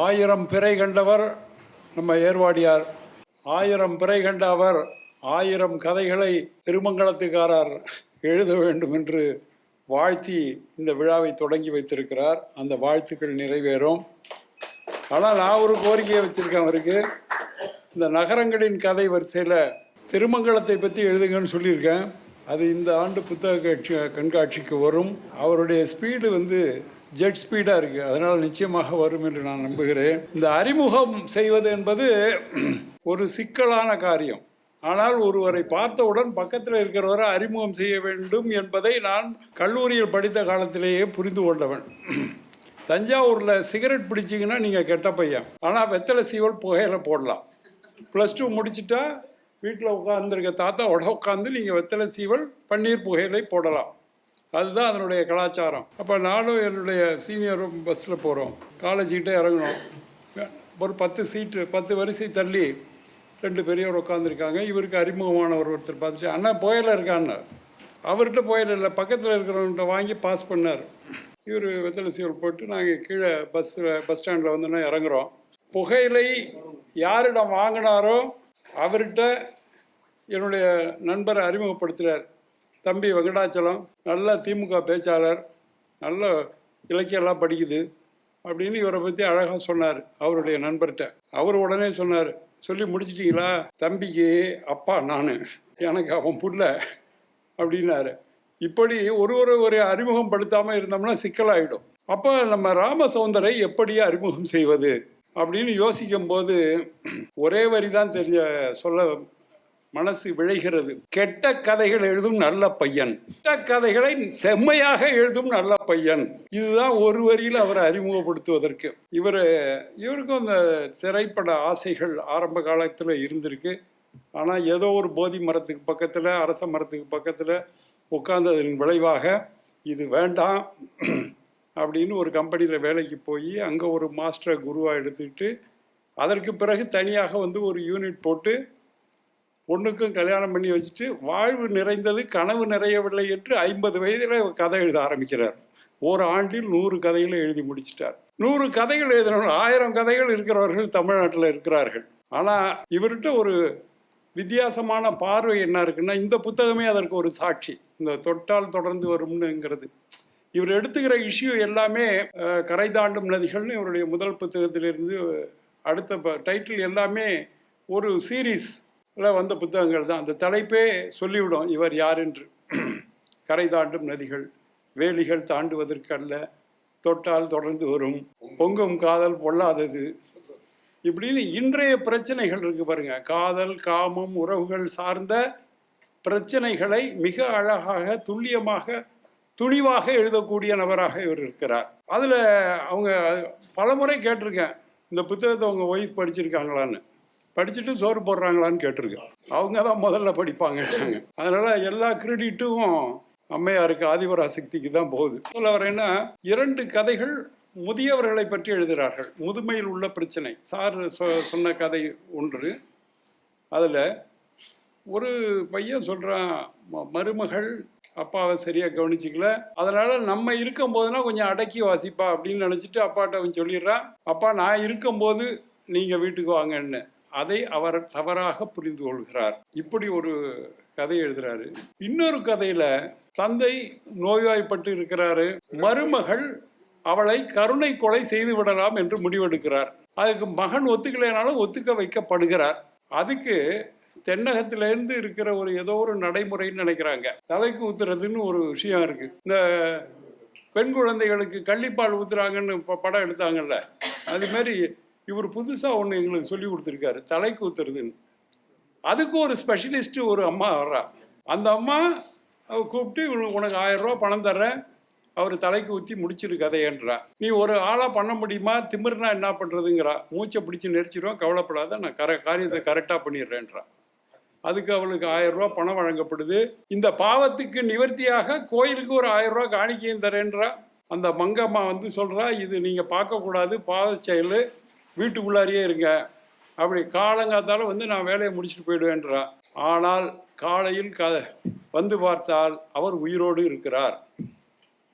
ஆயிரம் பிறை கண்டவர் நம்ம ஏர்வாடியார். ஆயிரம் பிறை கண்ட அவர் ஆயிரம் கதைகளை திருமங்கலத்துக்காரர் எழுத வேண்டும் என்று வாழ்த்தி இந்த விழாவை தொடங்கி வைத்திருக்கிறார். அந்த வாழ்த்துக்கள் நிறைவேறும். ஆனால் நான் ஒரு கோரிக்கையை வச்சிருக்கேன் அவருக்கு. இந்த நகரங்களின் கதை வரிசையில் திருமங்கலத்தை பற்றி எழுதுங்கன்னு சொல்லியிருக்கேன். அது இந்த ஆண்டு புத்தக கண்காட்சிக்கு வரும். அவருடைய ஸ்பீடு வந்து ஜெட் ஸ்பீடாக இருக்குது அதனால் நிச்சயமாக வரும் என்று நான் நம்புகிறேன். இந்த அறிமுகம் செய்வது என்பது ஒரு சிக்கலான காரியம். ஆனால் ஒருவரை பார்த்தவுடன் பக்கத்தில் இருக்கிறவரை அறிமுகம் செய்ய வேண்டும் என்பதை நான் கல்லூரியில் படித்த காலத்திலேயே புரிந்து கொண்டவன். தஞ்சாவூரில் சிகரெட் பிடிச்சிங்கன்னா நீங்கள் கெட்ட பையன். ஆனால் வெத்தலை சீவல் புகையில போடலாம். ப்ளஸ் டூ முடிச்சுட்டா வீட்டில் உட்காந்துருக்க தாத்தாவோட உட்காந்து நீங்கள் வெத்தலை சீவல் பன்னீர் புகையிலை போடலாம். அதுதான் அதனுடைய கலாச்சாரம். அப்போ நானும் என்னுடைய சீனியர் பஸ்ஸில் போகிறோம் காலேஜுக்கிட்டே இறங்கணும் ஒரு பத்து சீட்டு பத்து வரிசை தள்ளி ரெண்டு பெரியவர் உட்காந்துருக்காங்க இவருக்கு அறிமுகமானவர் ஒருத்தர் பார்த்துட்டு அண்ணா புயல இருக்கான்னு. அவர்கிட்ட புயல இல்லை பக்கத்தில் இருக்கிறவங்கள்ட்ட வாங்கி பாஸ் பண்ணார். இவர் வெத்தலை சீவல் போட்டு நாங்கள் கீழே பஸ்ஸில் பஸ் ஸ்டாண்டில் வந்தோன்னா இறங்குறோம். புகையிலை யாரிடம் வாங்கினாரோ அவர்கிட்ட என்னுடைய நண்பரை அறிமுகப்படுத்துகிறார் தம்பி வெங்கடாச்சலம் நல்ல திமுக பேச்சாளர் நல்ல இலக்கியம்லாம் படிக்குது அப்படின்னு இவரை பற்றி அழகாக சொன்னார் அவருடைய நண்பர்கிட்ட. அவர் உடனே சொன்னார் சொல்லி முடிச்சிட்டிங்களா? தம்பிக்கு அப்பா நான். எனக்கு அவன் புள்ள அப்படின்னாரு. இப்படி ஒரு ஒரு ஒரு அறிமுகம் படுத்தாமல் இருந்தோம்னா சிக்கலாகிடும் அப்போ நம்ம ராமசௌந்தரை எப்படி அறிமுகம் செய்வது? அப்படின்னு யோசிக்கும் போது ஒரே வரி தான் தெரிய சொல்ல மனசு விளைகிறது. கெட்ட கதைகள் எழுதும் நல்ல பையன். கெட்ட கதைகளை செம்மையாக எழுதும் நல்ல பையன். இதுதான் ஒரு வரியில் அவரை அறிமுகப்படுத்துவதற்கு. இவர் இவருக்கும் அந்த திரைப்பட ஆசைகள் ஆரம்ப காலத்தில் இருந்திருக்கு. ஆனால் ஏதோ ஒரு போதி மரத்துக்கு பக்கத்தில் அரச மரத்துக்கு பக்கத்தில் உட்கார்ந்ததன் விளைவாக இது வேண்டாம் அப்படின்னு ஒரு கம்பெனியில் வேலைக்கு போய் அங்கே ஒரு மாஸ்டரை குருவாக எடுத்துக்கிட்டு அதற்கு பிறகு தனியாக வந்து ஒரு யூனிட் போட்டு பொண்ணுக்கும் கல்யாணம் பண்ணி வச்சுட்டு வாழ்வு நிறைந்தது கனவு நிறையவில்லை என்று ஐம்பது வயதில் கதை எழுத ஆரம்பிக்கிறார். ஒரு ஆண்டில் நூறு கதைகளை எழுதி முடிச்சிட்டார். நூறு கதைகள் எழுதினவர்கள் ஆயிரம் கதைகள் இருக்கிறவர்கள் தமிழ்நாட்டில் இருக்கிறார்கள். ஆனால் இவர்கிட்ட ஒரு வித்தியாசமான பார்வை என்ன இருக்குன்னா இந்த புத்தகமே அதற்கு ஒரு சாட்சி. இந்த தொட்டால் தொடர்ந்து வரும்னுங்கிறது. இவர் எடுத்துக்கிற இஷ்யூ எல்லாமே கரை தாண்டும் நதிகள்னு இவருடைய முதல் புத்தகத்திலிருந்து அடுத்த ப- டைட்டில் எல்லாமே ஒரு சீரீஸ். வந்த புத்தகங்கள் தான். அந்த தலைப்பே சொல்லிவிடும் இவர் யார் என்று கரை தாண்டும் நதிகள் வேலிகள் தாண்டுவதற்கல்ல தொட்டால் தொடர்ந்து வரும் பொங்கும் காதல் பொல்லாதது. இப்படின்னு இன்றைய பிரச்சனைகள் இருக்கு பாருங்க. காதல் காமம் உறவுகள் சார்ந்த பிரச்சனைகளை மிக அழகாக துல்லியமாக துணிவாக எழுதக்கூடிய நபராக இவர் இருக்கிறார். அதில் அவங்க பலமுறை கேட்டிருக்கேன். இந்த புத்தகத்தை அவங்க ஒய்ஃப் படிச்சிருக்காங்களான்னு. படிச்சுட்டு சோறு போடுறாங்களான்னு கேட்டிருக்கு. அவங்க தான் முதல்ல படிப்பாங்கன்றாங்க அதனால் எல்லா கிரெடிட்டும் அம்மையாருக்கு ஆதிபராசக்திக்கு தான் போகுது. அதில் அவர் என்ன இரண்டு கதைகள் முதியவர்களை பற்றி எழுதுகிறார்கள். முதுமையில் உள்ள பிரச்சனை. சார் சொ- சொன்ன கதை ஒன்று. அதில் ஒரு பையன் சொல்கிறான் மருமகள் அப்பாவை சரியாக கவனிச்சிக்கல. அதனால் நம்ம இருக்கும்போதுனா கொஞ்சம் அடக்கி வாசிப்பா அப்படின்னு நினச்சிட்டு அப்பாட்ட அவன் சொல்லிடுறான் அப்பா நான் இருக்கும்போது நீங்கள் வீட்டுக்கு வாங்கன்னு. அதை அவர் தவறாக புரிந்து கொள்கிறார். இப்படி ஒரு கதை எழுதுறாரு. இன்னொரு கதையில தந்தை நோய்வாய்ப்பட்டு இருக்கிறாரு. மருமகள் அவளை கருணை கொலை செய்து விடலாம் என்று முடிவெடுக்கிறார். அதுக்கு மகன் ஒத்துக்கலைனாலும் ஒத்துக்க வைக்கப்படுகிறார். அதுக்கு தென்னகத்திலேருந்து இருக்கிற ஒரு ஏதோ ஒரு நடைமுறைன்னு நினைக்கிறாங்க. தலைக்கு ஊத்துறதுன்னு ஒரு விஷயம் இருக்கு. இந்த பெண் குழந்தைகளுக்கு கள்ளிப்பால் ஊத்துறாங்கன்னு படம் எடுத்தாங்கல்ல. அது மாதிரி இவர் புதுசாக ஒன்று எங்களுக்கு சொல்லி கொடுத்துருக்காரு. தலைக்கு ஊத்துறதுன்னு அதுக்கு ஒரு ஸ்பெஷலிஸ்ட்டு ஒரு அம்மா வர்றா. அந்த அம்மா அவ கூப்பிட்டு "உனக்கு- உனக்கு ஆயிரம் ரூபா பணம் தர்றேன். அவர் தலைக்கு ஊற்றி முடிச்சிரு கதையன்றா. நீ ஒரு ஆளாக பண்ண முடியுமா? திமிர்னா என்ன பண்ணுறதுங்கிறா மூச்சை பிடிச்சி நெரிச்சிடும் கவலைப்படாத நான் கர காரியத்தை கரெக்டாக பண்ணிடுறேன்றா. அதுக்கு அவளுக்கு ஆயிரம் ரூபா பணம் வழங்கப்படுது. இந்த பாவத்துக்கு நிவர்த்தியாக கோயிலுக்கு ஒரு ஆயிரம் ரூபா காணிக்கையும் தரேன்றா. அந்த மங்கம்மா வந்து சொல்கிறா இது நீங்கள் பார்க்கக்கூடாது பாவ செயல். வீட்டுக்குள்ளாரியே இருங்க. அப்படி காலங்காத்தாலும் வந்து நான் வேலையை முடிச்சுட்டு போயிடுவேன்றா. ஆனால் காலையில் க வந்து பார்த்தால் அவர் உயிரோடு இருக்கிறார்.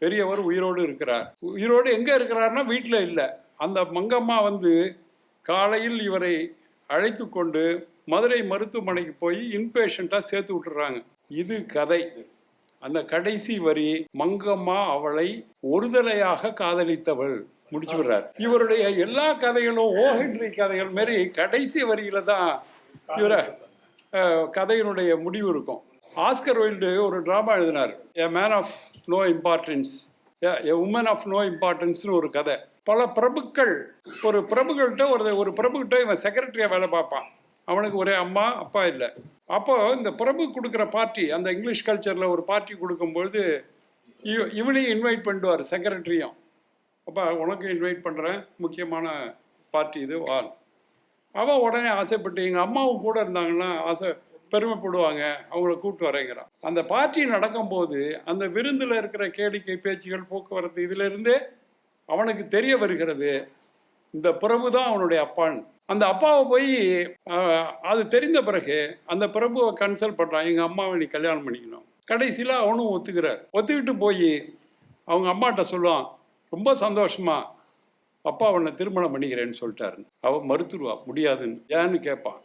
பெரியவர் உயிரோடு இருக்கிறார். உயிரோடு எங்கே இருக்கிறார்னா வீட்டில் இல்லை. அந்த மங்கம்மா வந்து காலையில் இவரை அழைத்து கொண்டு மதுரை மருத்துவமனைக்கு போய் இன்பேஷண்ட்டாக சேர்த்து விட்டுறாங்க. இது கதை. அந்த கடைசி வரி மங்கம்மா அவளை ஒருதலையாக காதலித்தவள். முடிச்சு விடுறார். இவருடைய எல்லா கதைகளும் ஓஹென்றி கதைகள் மாரி கடைசி வரியில தான் இவர கதையினுடைய முடிவு இருக்கும். ஆஸ்கர் வைல்டு ஒரு ட்ராமா எழுதினார். A man of no importance a woman of no இம்பார்ட்டன்ஸ்னு ஒரு கதை. பல பிரபுக்கள் ஒரு பிரபுகள்கிட்ட ஒரு ஒரு பிரபுக்கிட்ட இவன் செக்ரட்டரியாக வேலை பார்ப்பான். அவனுக்கு ஒரே அம்மா அப்பா இல்லை. அப்போ இந்த பிரபு கொடுக்குற பார்ட்டி அந்த இங்கிலீஷ் கல்ச்சரில் ஒரு பார்ட்டி கொடுக்கும்பொழுது இவ- இவனையும் இன்வைட் பண்ணிடுவார் செக்ரட்டரியும் அப்போ உனக்கு இன்வைட் பண்ணுறேன் முக்கியமான பார்ட்டி இது வா அவள் உடனே ஆசைப்பட்டு எங்கள் அம்மாவும் கூட இருந்தாங்கன்னா ஆசை பெருமைப்படுவாங்க. அவங்கள கூப்பிட்டு வரேங்கிறான். அந்த பார்ட்டி நடக்கும்போது அந்த விருந்தில் இருக்கிற கேளிக்கை பேச்சுகள் போக்குவரத்து இதிலிருந்தே அவனுக்கு தெரிய வருகிறது. இந்த பிரபு தான் அவனுடைய அப்பான்னு அந்த அப்பாவை போய் அது தெரிந்த பிறகு அந்த பிரபுவை கன்சல்ட் பண்ணுறான் எங்கள் அம்மாவை நீ கல்யாணம் பண்ணிக்கணும். கடைசியில் அவனும் ஒத்துக்கிறார். ஒத்துக்கிட்டு போய் அவங்க அம்மாட்ட சொல்லுவான் ரொம்ப சந்தோஷமா அப்பா உன்னை திருமணம் பண்ணிக்கிறேன்னு சொல்லிட்டாரு அவ மறுத்துருவா முடியாதுன்னு. ஏன்னு? கேட்பான்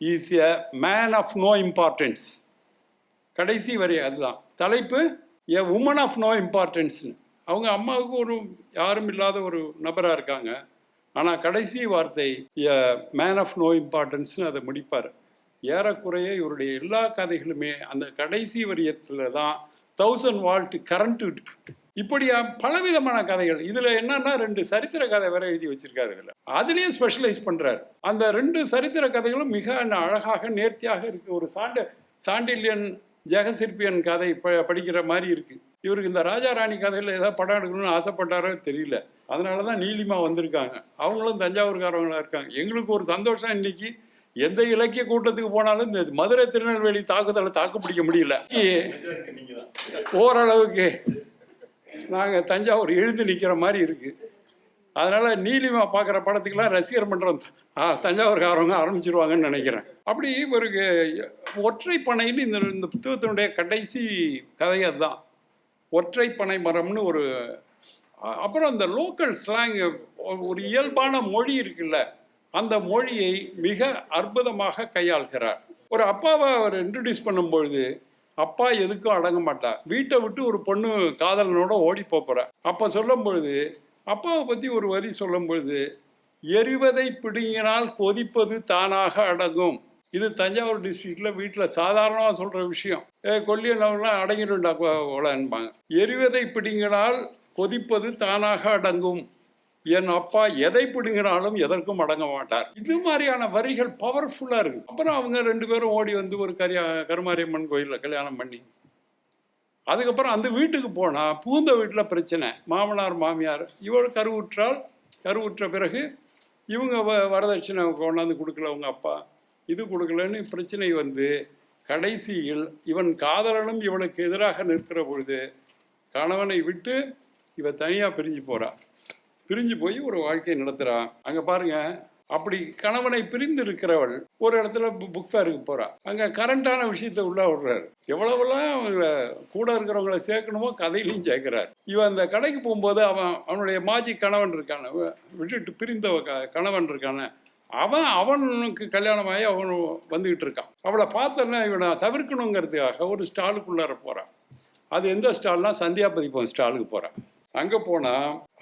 is a man of no importance கடைசி வரி அதுதான். தலைப்பு எ உமன் ஆஃப் நோ இம்பார்ட்டன்ஸ்னு அவங்க அம்மாவுக்கு ஒரு யாரும் இல்லாத ஒரு நபராக இருக்காங்க. ஆனால் கடைசி வார்த்தை எ மேன் ஆஃப் நோ இம்பார்ட்டன்ஸ்னு அதை முடிப்பார். ஏறக்குறைய இவருடைய எல்லா கதைகளுமே அந்த கடைசி வரியத்தில் தான் தௌசண்ட் வால்ட் கரண்ட் இருக்கு. இப்படியா பலவிதமான கதைகள். இதுல என்னன்னா ரெண்டு சரித்திர கதை வேற எழுதி வச்சிருக்காரு இதுல. அதுலயும் ஸ்பெஷலைஸ் பண்றாரு. அந்த ரெண்டு சரித்திர கதைகளும் மிக அழகாக நேர்த்தியாக இருக்கு. ஒரு சாண்ட சாண்டில்யன் ஜெகசிற்பியன் கதை ப- படிக்கிற மாதிரி இருக்கு. இவருக்கு இந்த ராஜா ராணி கதையில ஏதாவது படம் எடுக்கணும்னு ஆசைப்பட்டாரோ தெரியல. அதனால தான் நீலிமா வந்திருக்காங்க. அவங்களும் தஞ்சாவூர்காரவங்களா இருக்காங்க. எங்களுக்கு ஒரு சந்தோஷம் இன்னைக்கு. எந்த இலக்கிய கூட்டத்துக்கு போனாலும் இந்த மதுரை திருநெல்வேலி தாக்குதலை தாக்கு பிடிக்க முடியல ஓரளவுக்கு நாங்கள் தஞ்சாவூர் எழுந்து நிற்கிற மாதிரி இருக்குது அதனால் நீலிமா பார்க்குற படத்துக்கெல்லாம் ரசிகர் மன்றம் ஆ, தஞ்சாவூர்காரவங்க ஆரம்பிச்சிருவாங்கன்னு நினைக்கிறேன். அப்படி ஒரு ஒற்றை பனைன்னு இந்த இந்த புத்தகத்தினுடைய கடைசி கதை அதுதான். ஒற்றை பனை மரம்னு ஒரு அப்புறம் அந்த லோக்கல் ஸ்லாங் ஒரு இயல்பான மொழி இருக்குல்ல அந்த மொழியை மிக அற்புதமாக கையாள்கிறார். ஒரு அப்பாவை அவர் இன்ட்ரடியூஸ் பண்ணும்பொழுது அப்பா எதுக்கும் அடங்க மாட்டார் வீட்டை விட்டு ஒரு பொண்ணு காதலனோட ஓடி போறா. அப்ப சொல்லும் பொழுது அப்பாவை பத்தி ஒரு வரி சொல்லும் பொழுது எரிவதை பிடுங்கினால் கொதிப்பது தானாக அடங்கும். இது தஞ்சாவூர் டிஸ்ட்ரிக்ட்ல வீட்டில் சாதாரணமாக சொல்ற விஷயம். ஏ கொல்லியனவங்களாம் அடங்கிடும்டா ஓலன்பாங்க எரிவதை பிடுங்கினால் கொதிப்பது தானாக அடங்கும். என் அப்பா எதை பிடுங்கினாலும் எதற்கும் அடங்க மாட்டார். இது மாதிரியான வரிகள் பவர்ஃபுல்லா இருக்கு. அப்புறம் அவங்க ரெண்டு பேரும் ஓடி வந்து ஒரு கரியா கருமாரியம்மன் கோயிலில் கல்யாணம் பண்ணி அதுக்கப்புறம் அந்த வீட்டுக்கு போனா பூந்த வீட்டில் பிரச்சனை. மாமனார் மாமியார் இவள் கருவுற்றால் கருவுற்ற பிறகு இவங்க வ- வரதட்சணை கொண்டாந்து கொடுக்கல அவங்க அப்பா. இது கொடுக்கலன்னு பிரச்சனை வந்து கடைசியில் இவன் காதலனும் இவனுக்கு எதிராக நிற்கிற பொழுது கணவனை விட்டு இவ தனியாக பிரிஞ்சு போகிறாள் பிரிஞ்சு போய் ஒரு வாழ்க்கையை நடத்துறா அங்க பாருங்க அப்படி கணவனை பிரிந்து இருக்கிறவள் ஒரு இடத்துல புக் ஃபேருக்கு போறா. அங்க கரண்டான விஷயத்த உள்ள விடுறாரு. எவ்வளவெல்லாம் அவங்கள கூட இருக்கிறவங்கள சேர்க்கணுமோ கதையிலையும் சேர்க்கிறார். இவன் அந்த கடைக்கு போகும்போது அவன் அவனுடைய மாஜி கணவன் இருக்கான விட்டுட்டு பிரிந்த க- கணவன் இருக்கான அவன் அவனுக்கு கல்யாணமாகி அவன் வந்துகிட்டு இருக்கான். அவளை பார்த்தோன்னா இவனை தவிர்க்கணுங்கிறதுக்காக ஒரு ஸ்டாலுக்குள்ளார போறான். அது எந்த ஸ்டால்னா சந்தியா பதிப்பம் ஸ்டாலுக்கு போறான். அங்கே போனா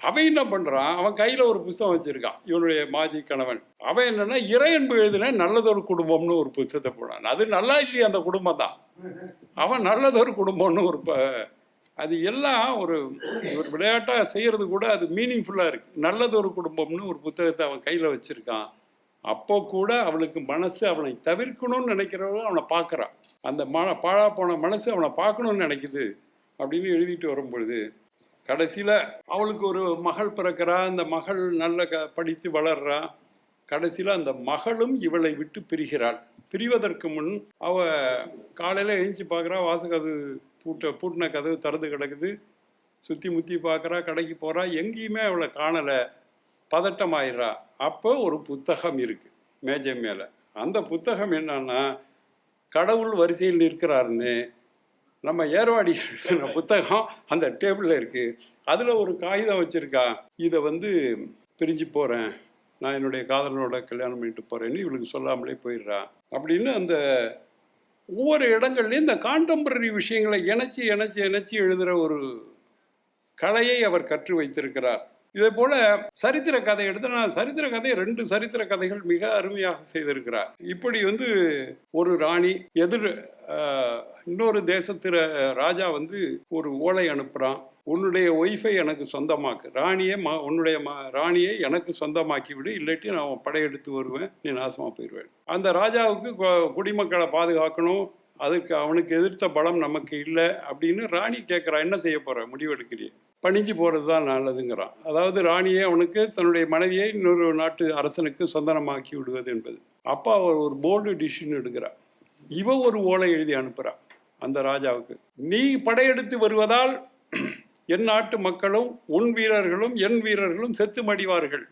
அவன் என்ன பண்றான்? அவன் கையில ஒரு புஸ்தகம் வச்சிருக்கான். இவனுடைய மாஜி கணவன். அவன் என்னன்னா இறையன்பு எழுதின நல்லதொரு குடும்பம்னு ஒரு புத்தகத்தை போனான் அது நல்லா இல்லையா அந்த குடும்பம் தான். அவன் நல்லதொரு குடும்பம்னு ஒரு அது எல்லாம் ஒரு ஒரு விளையாட்டாக செய்கிறது கூட அது மீனிங்ஃபுல்லாக இருக்கு. நல்லதொரு குடும்பம்னு ஒரு புத்தகத்தை அவன் கையில் வச்சிருக்கான். அப்போ கூட அவளுக்கு மனசு அவனை தவிர்க்கணும்னு நினைக்கிறவங்க அவனை பார்க்குறான். அந்த மன பாழா போன மனசு அவனை பார்க்கணும்னு நினைக்குது. அப்படின்னு எழுதிட்டு வரும்பொழுது கடைசியில் அவளுக்கு ஒரு மகள் பிறக்கிறா அந்த மகள் நல்ல க படித்து வளர்றா. கடைசியில் அந்த மகளும் இவளை விட்டு பிரிகிறாள். பிரிவதற்கு முன் அவ காலையில் எழுந்துச்சு பார்க்குறா வாசக்கதவு பூட்ட பூட்டின கதவு திறந்து கிடக்குது. சுற்றி முற்றி பார்க்குறா கடைக்கு போகிறா எங்கேயுமே அவளை காணலை. பதட்டமாயிடுறா அப்போ ஒரு புத்தகம் இருக்குது மேஜை மேலே. அந்த புத்தகம் என்னன்னா கடவுள் வரிசையில் நிற்கிறாருன்னு. நம்ம ஏர்வாடி எழுதின புத்தகம் அந்த டேபிளில் இருக்குது அதில் ஒரு காகிதம் வச்சுருக்கா. இதை வந்து பிரிஞ்சு போகிறேன் நான் என்னுடைய காதலனோட கல்யாணம் பண்ணிட்டு போகிறேன்னு இவளுக்கு சொல்லாமலே போயிடுறா. அப்படின்னு அந்த ஒவ்வொரு இடங்கள்லையும் இந்த கான்டெம்பரரி விஷயங்களை இணைச்சி இணைச்சி இணைச்சி எழுதுகிற ஒரு கலையை அவர் கற்று வைத்திருக்கிறார். இதே போல சரித்திர கதை எடுத்து நான் சரித்திர கதை ரெண்டு சரித்திர கதைகள் மிக அருமையாக செய்திருக்கிறார். இப்படி வந்து ஒரு ராணி எதிர் இன்னொரு தேசத்து ராஜா வந்து ஒரு ஓலை அனுப்புகிறான் உன்னுடைய ஒய்ஃபை எனக்கு சொந்தமாக்கு. ராணியை மா உன்னுடைய மா ராணியை எனக்கு சொந்தமாக்கி விடு இல்லாட்டி நான் படையெடுத்து வருவேன். நீ நாசமாக போயிடுவேன் அந்த ராஜாவுக்கு குடிமக்களை பாதுகாக்கணும். அதுக்கு அவனுக்கு எதிர்த்த பலம் நமக்கு இல்லை அப்படின்னு ராணி கேட்குறா என்ன செய்ய போற? முடிவெடுக்கிறியே. பணிஞ்சு போகிறது தான் நல்லதுங்கிறான். அதாவது ராணியை அவனுக்கு தன்னுடைய மனைவியை இன்னொரு நாட்டு அரசனுக்கு சொந்தனமாக்கி விடுவது என்பது. அப்பா அவர் ஒரு போல்டு டிசிஷன் எடுக்கிறார் இவ ஒரு ஓலை எழுதி அனுப்புகிறான் அந்த ராஜாவுக்கு. நீ படையெடுத்து வருவதால் என் நாட்டு மக்களும் உன் வீரர்களும் என் வீரர்களும் செத்து மடிவார்கள்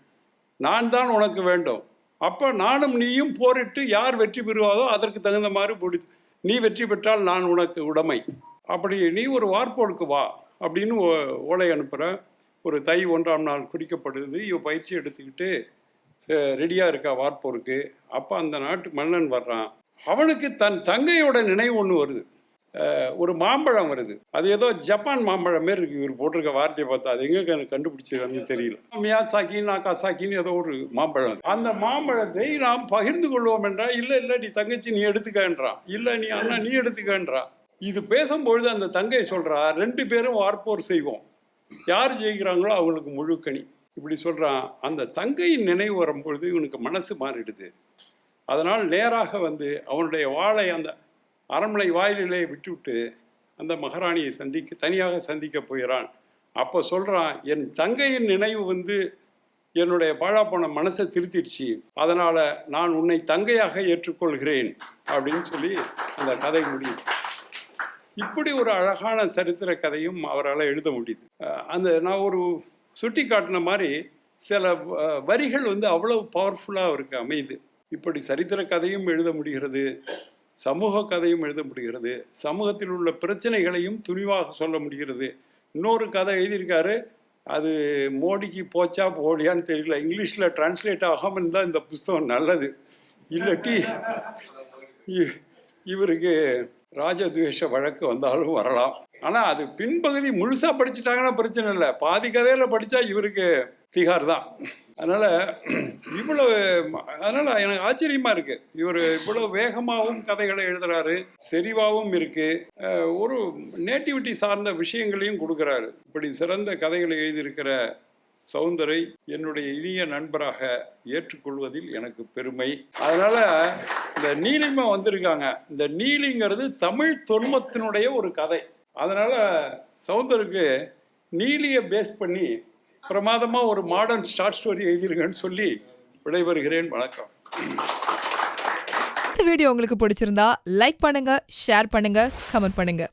நான் தான் உனக்கு வேண்டும். அப்போ நானும் நீயும் போரிட்டு யார் வெற்றி பெறுவாதோ அதற்கு தகுந்த மாதிரி பொடி நீ வெற்றி பெற்றால் நான் உனக்கு உடைமை. அப்படி நீ ஒரு வார்ப்போருக்கு வா அப்படின்னு ஓ- ஓலை அனுப்புகிற ஒரு தை ஒன்றாம் நாள் குறிக்கப்படுது. இவ பயிற்சி எடுத்துக்கிட்டு ரெடியாக இருக்கா வார்ப்போருக்கு. அப்போ அந்த நாட்டு மன்னன் வர்றான். அவனுக்கு தன் தங்கையோட நினைவு ஒன்று வருது. ஒரு மாம்பழம் வருது. அது ஏதோ ஜப்பான் மாம்பழம் மாரி இருக்கு. இவர் போட்டிருக்க வார்த்தையை பார்த்தா அது எங்க எனக்கு கண்டுபிடிச்சதுன்னு தெரியல. மியாசாக்கி நாகாசாக்கின்னு ஏதோ ஒரு மாம்பழம். அந்த மாம்பழத்தை நாம் பகிர்ந்து கொள்வோம் என்றால் இல்லை இல்லை நீ தங்கச்சி நீ எடுத்துக்கன்றான் இல்லை நீ அண்ணா நீ எடுத்துக்கன்றான் இது பேசும்பொழுது அந்த தங்கை சொல்றா ரெண்டு பேரும் வார்ப்போர் செய்வோம். யார் ஜெயிக்கிறாங்களோ அவங்களுக்கு முழுக்கணி இப்படி சொல்றான். அந்த தங்கையின் நினைவு வரும்பொழுது இவனுக்கு மனசு மாறிடுது. அதனால் நேராக வந்து அவனுடைய வாளை அந்த அரண்மனை வாயிலே விட்டுவிட்டு அந்த மகாராணியை சந்திக்க தனியாக சந்திக்க போகிறான். அப்போ சொல்கிறான் என் தங்கையின் நினைவு வந்து என்னுடைய பாழாப்போன மனசை திருத்திடுச்சு. அதனால் நான் உன்னை தங்கையாக ஏற்றுக்கொள்கிறேன். அப்படின்னு சொல்லி அந்த கதை முடியும் இப்படி ஒரு அழகான சரித்திர கதையும் அவரால் எழுத முடியுது. அந்த நான் ஒரு சுட்டி காட்டின மாதிரி சில வரிகள் வந்து அவ்வளவு பவர்ஃபுல்லாக அவருக்கு அமையுது. இப்படி சரித்திர கதையும் எழுத முடிகிறது. சமூக கதையும் எழுத முடிகிறது. சமூகத்தில் உள்ள பிரச்சனைகளையும் துணிவாக சொல்ல முடிகிறது. இன்னொரு கதை எழுதியிருக்காரு. அது மோடிக்கு போச்சா போலியான்னு தெரியல. இங்கிலீஷில் டிரான்ஸ்லேட் ஆகாமல் இருந்தால் இந்த புஸ்தகம் நல்லது. இல்லாட்டி இ- இவருக்கு ராஜத்வேஷ வழக்கு வந்தாலும் வரலாம். ஆனால் அது பின்பகுதி முழுசாக படிச்சுட்டாங்கன்னா பிரச்சனை இல்லை. பாதி கதையில் படித்தா இவருக்கு திகார் தான். அதனால் இவ்வளோ அதனால் எனக்கு ஆச்சரியமாக இருக்குது இவர் இவ்வளோ வேகமாகவும் கதைகளை எழுதுறாரு செறிவாகவும் இருக்குது ஒரு நேட்டிவிட்டி சார்ந்த விஷயங்களையும் கொடுக்குறாரு. இப்படி சிறந்த கதைகளை எழுதியிருக்கிற சௌந்தரை என்னுடைய இனிய நண்பராக ஏற்றுக்கொள்வதில் எனக்கு பெருமை. அதனால இந்த நீலிமா வந்திருக்காங்க. இந்த நீலிங்கிறது தமிழ் தொன்மத்தினுடைய ஒரு கதை. அதனால சௌந்தருக்கு நீலியை பேஸ் பண்ணி பிரமாதமா ஒரு மாடர்ன் ஷார்ட் ஸ்டோரி எழுதியிருக்கேன்னு சொல்லி விடைபெறுகிறேன். வணக்கம். இந்த வீடியோ உங்களுக்கு பிடிச்சிருந்தா லைக் பண்ணுங்க ஷேர் பண்ணுங்க கமெண்ட் பண்ணுங்க.